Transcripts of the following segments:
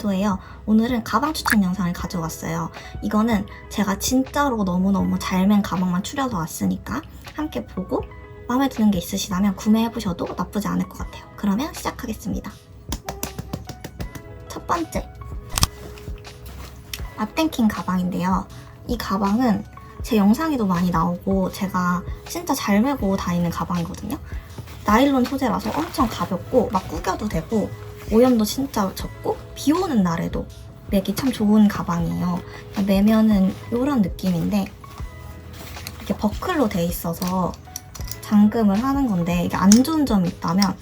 같기도 해요. 오늘은 가방 추천 영상을 가져왔어요. 이거는 제가 진짜로 너무너무 잘 맨 가방만 추려서 왔으니까 함께 보고 마음에 드는 게 있으시다면 구매해보셔도 나쁘지 않을 것 같아요. 그러면 시작하겠습니다. 첫 번째. 아땡킹 가방인데요. 이 가방은 제 영상에도 많이 나오고 제가 진짜 잘 메고 다니는 가방이거든요. 나일론 소재라서 엄청 가볍고 막 구겨도 되고 오염도 진짜 적고 비 오는 날에도 매기 참 좋은 가방이에요. 매면은 이런 느낌인데 이렇게 버클로 돼 있어서 잠금을 하는 건데 이게 안 좋은 점이 있다면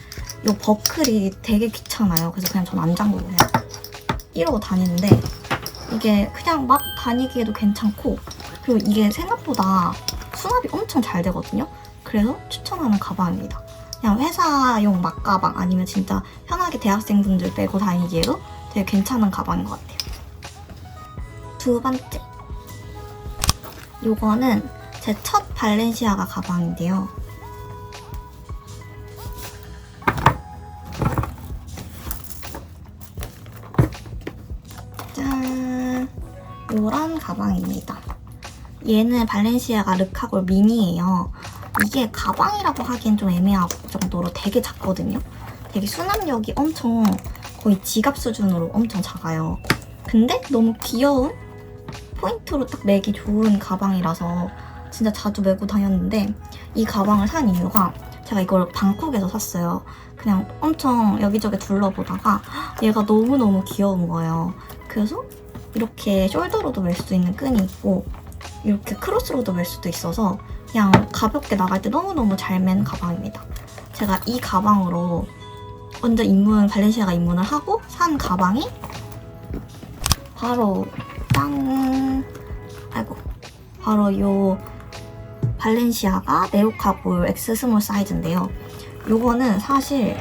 이 버클이 되게 귀찮아요. 그래서 그냥 전 안 잠그고 그냥 이러고 다니는데 이게 그냥 막 다니기에도 괜찮고 그리고 이게 생각보다 수납이 엄청 잘 되거든요. 그래서 추천하는 가방입니다. 그냥 회사용 막 가방 아니면 진짜 편하게 대학생분들 빼고 다니기에도 되게 괜찮은 가방인 것 같아요. 두 번째. 요거는 제 첫 발렌시아가 가방인데요. 짠! 요런 가방입니다. 얘는 발렌시아가 르카골 미니예요. 이게 가방이라고 하기엔 좀 애매할 정도로 되게 작거든요. 되게 수납력이 엄청 거의 지갑 수준으로 엄청 작아요. 근데 너무 귀여운 포인트로 딱 매기 좋은 가방이라서 진짜 자주 메고 다녔는데 이 가방을 산 이유가 제가 이걸 방콕에서 샀어요. 그냥 엄청 여기저기 둘러보다가 얘가 너무너무 귀여운 거예요. 그래서 이렇게 숄더로도 멜 수 있는 끈이 있고 이렇게 크로스로도 멜 수도 있어서 그냥 가볍게 나갈 때 너무너무 잘 맨 가방입니다. 제가 이 가방으로 먼저 입문, 발렌시아가 입문을 하고 산 가방이 바로 짠! 아이고 바로 요 발렌시아가 네오카볼 X 스몰 사이즈인데요. 요거는 사실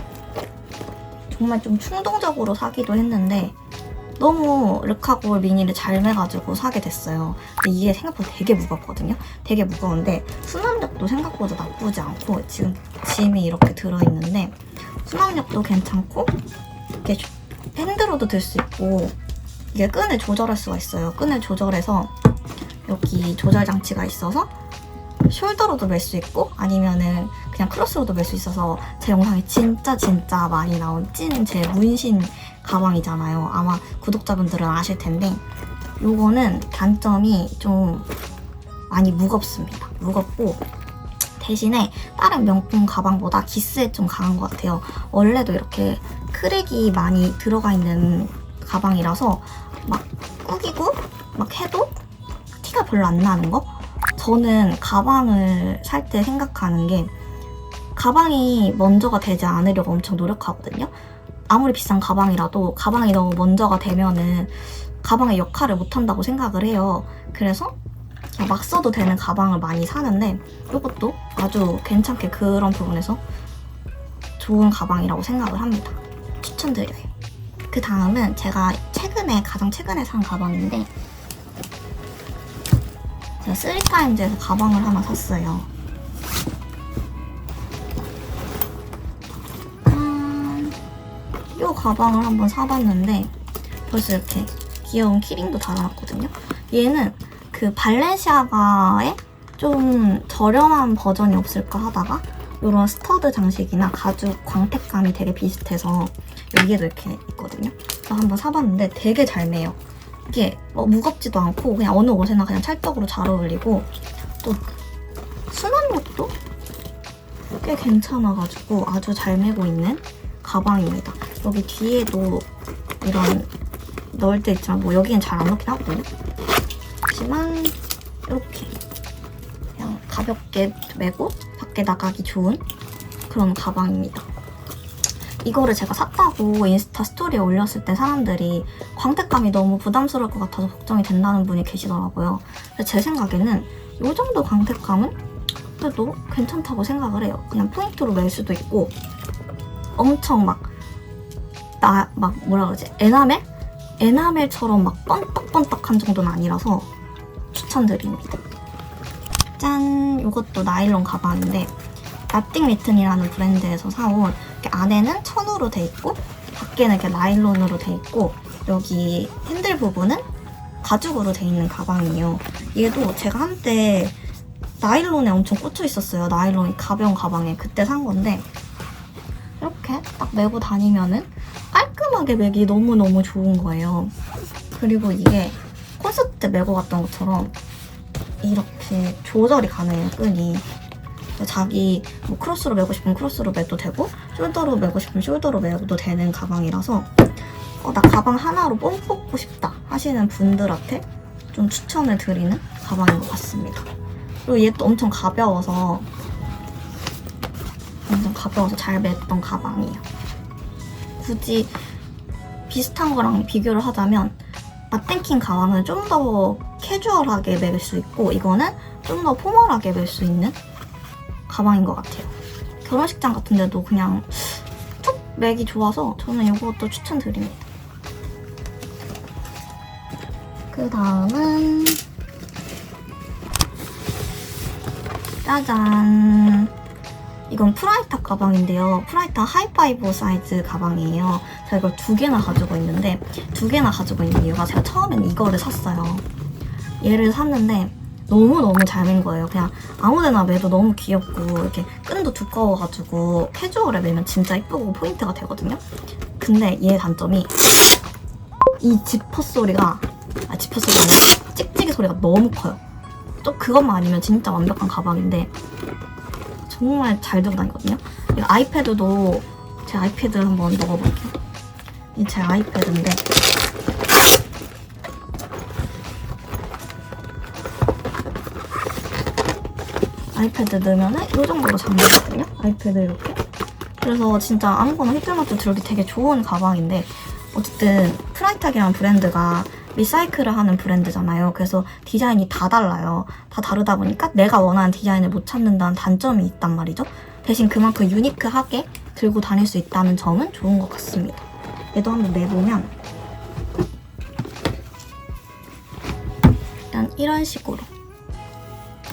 정말 좀 충동적으로 사기도 했는데 너무 르카골 미니를 잘 매가지고 사게 됐어요. 근데 이게 생각보다 되게 무겁거든요. 되게 무거운데 수납력도 생각보다 나쁘지 않고 지금 짐이 이렇게 들어있는데 수납력도 괜찮고 이게 핸드로도 들 수 있고 이게 끈을 조절할 수가 있어요. 끈을 조절해서 여기 조절 장치가 있어서 숄더로도 멜 수 있고 아니면은 그냥 크로스로도 멜 수 있어서 제 영상에 진짜 진짜 많이 나온 찐 제 문신 가방이잖아요. 아마 구독자분들은 아실 텐데 요거는 단점이 좀 많이 무겁습니다. 무겁고 대신에 다른 명품 가방보다 기스에 좀 강한 것 같아요. 원래도 이렇게 크랙이 많이 들어가 있는 가방이라서 막 꾸기고 막 해도 티가 별로 안 나는 거? 저는 가방을 살 때 생각하는 게 가방이 먼저가 되지 않으려고 엄청 노력하거든요. 아무리 비싼 가방이라도 가방이 너무 먼저가 되면은 가방의 역할을 못한다고 생각을 해요. 그래서 막 써도 되는 가방을 많이 사는데 이것도 아주 괜찮게 그런 부분에서 좋은 가방이라고 생각을 합니다. 추천드려요. 그 다음은 제가 최근에 가장 최근에 산 가방인데 제가 쓰리타임즈에서 가방을 하나 샀어요. 이 가방을 한번 사봤는데 벌써 이렇게 귀여운 키링도 달아놨거든요. 얘는 그 발렌시아가의 좀 저렴한 버전이 없을까 하다가 이런 스터드 장식이나 가죽 광택감이 되게 비슷해서 여기에도 이렇게 있거든요. 그래서 한번 사봤는데 되게 잘 매요. 이게 뭐 무겁지도 않고 그냥 어느 옷에나 그냥 찰떡으로 잘 어울리고 또 수납력도 꽤 괜찮아가지고 아주 잘 메고 있는 가방입니다. 여기 뒤에도 이런 넣을 때 있지만 뭐 여기엔 잘 안 넣긴 하거든요. 하지만 이렇게 그냥 가볍게 메고 밖에 나가기 좋은 그런 가방입니다. 이거를 제가 샀다고 인스타 스토리에 올렸을 때 사람들이 광택감이 너무 부담스러울 것 같아서 걱정이 된다는 분이 계시더라고요. 제 생각에는 이 정도 광택감은 그래도 괜찮다고 생각을 해요. 그냥 포인트로 멜 수도 있고 엄청 막 나막 뭐라 그러지 에나멜? 에나멜처럼 막 번떡번떡한 정도는 아니라서 추천드립니다. 짠! 이것도 나일론 가방인데 나띵 리튼이라는 브랜드에서 사온 이렇게 안에는 천으로 돼 있고 밖에는 이렇게 나일론으로 돼 있고 여기 핸들 부분은 가죽으로 돼 있는 가방이에요. 얘도 제가 한때 나일론에 엄청 꽂혀 있었어요. 나일론이 가벼운 가방에 그때 산 건데 이렇게 딱 메고 다니면은 깔끔하게 매기 너무너무 좋은 거예요. 그리고 이게 콘서트 때 메고 갔던 것처럼 이렇게 조절이 가능해요, 끈이. 자기 뭐 크로스로 메고 싶으면 크로스로 매도 되고 숄더로 메고 싶으면 숄더로 매도 되는 가방이라서 어, 나 가방 하나로 뽕 뽑고 싶다 하시는 분들한테 좀 추천을 드리는 가방인 것 같습니다. 그리고 얘또 엄청 가벼워서 엄청 가벼워서 잘 맸던 가방이에요. 굳이 비슷한 거랑 비교를 하자면 마땡킹 가방은 좀 더 캐주얼하게 매일 수 있고 이거는 좀 더 포멀하게 멜수 있는 가방인 것 같아요. 결혼식장 같은 데도 그냥 툭 매기 좋아서 저는 이것도 추천드립니다. 그 다음은 짜잔 이건 프라이타 가방인데요. 프라이타 하이파이브 사이즈 가방이에요. 제가 이걸 두 개나 가지고 있는데 두 개나 가지고 있는 이유가 제가 처음엔 이거를 샀어요. 얘를 샀는데 너무너무 잘 맨 거예요. 그냥 아무데나 매도 너무 귀엽고 이렇게 끈도 두꺼워가지고 캐주얼에 매면 진짜 이쁘고 포인트가 되거든요. 근데 얘의 단점이 이 지퍼 소리가 아 지퍼 소리가 아니라 찍찍이 소리가 너무 커요. 좀 그것만 아니면 진짜 완벽한 가방인데 정말 잘 들고 다니거든요. 이 아이패드도 제 아이패드 한번 먹어볼게요. 이 제 아이패드인데 아이패드 넣으면은 이 정도로 잠기거든요. 아이패드 이렇게. 그래서 진짜 아무거나 휘둘러도 들기 되게 좋은 가방인데 어쨌든 프라이탁이라는 브랜드가 리사이클을 하는 브랜드잖아요. 그래서 디자인이 다 달라요. 다 다르다 보니까 내가 원하는 디자인을 못 찾는다는 단점이 있단 말이죠. 대신 그만큼 유니크하게 들고 다닐 수 있다는 점은 좋은 것 같습니다. 얘도 한번 내보면 일단 이런 식으로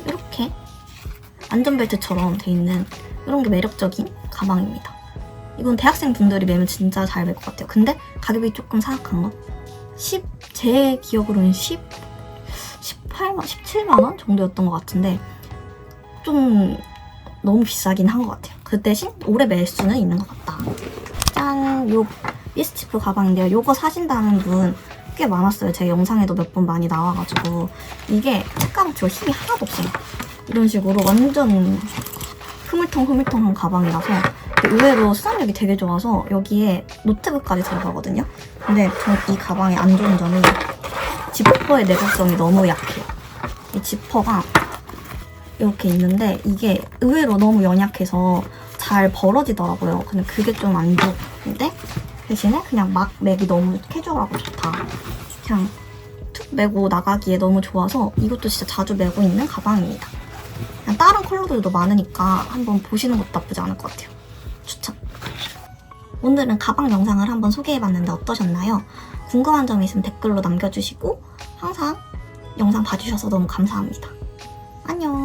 이렇게 안전벨트처럼 돼 있는 이런 게 매력적인 가방입니다. 이건 대학생 분들이 매면 진짜 잘멜것 같아요. 근데 가격이 조금 사악한 거. 10, 제 기억으로는 10, 18만, 17만 원 정도였던 것 같은데 좀 너무 비싸긴 한 것 같아요. 그 대신 오래 멜 수는 있는 것 같다. 짠! 요 미스치프 가방인데요. 요거 사신다는 분 꽤 많았어요. 제 영상에도 몇 번 많이 나와가지고 이게 책가방치고 힘이 하나도 없어요. 이런 식으로 완전 흐물텅 흐물텅한 가방이라서 의외로 수납력이 되게 좋아서 여기에 노트북까지 들어가거든요. 근데 전 이 가방의 안 좋은 점이 지퍼의 내구성이 너무 약해요. 이 지퍼가 이렇게 있는데 이게 의외로 너무 연약해서 잘 벌어지더라고요. 근데 그게 좀 안 좋은데 대신에 그냥 막 맥이 너무 캐주얼하고 좋다. 그냥 툭 메고 나가기에 너무 좋아서 이것도 진짜 자주 메고 있는 가방입니다. 그냥 다른 컬러들도 많으니까 한번 보시는 것도 나쁘지 않을 것 같아요. 추천. 오늘은 가방 영상을 한번 소개해봤는데 어떠셨나요? 궁금한 점 있으면 댓글로 남겨주시고 항상 영상 봐주셔서 너무 감사합니다. 안녕.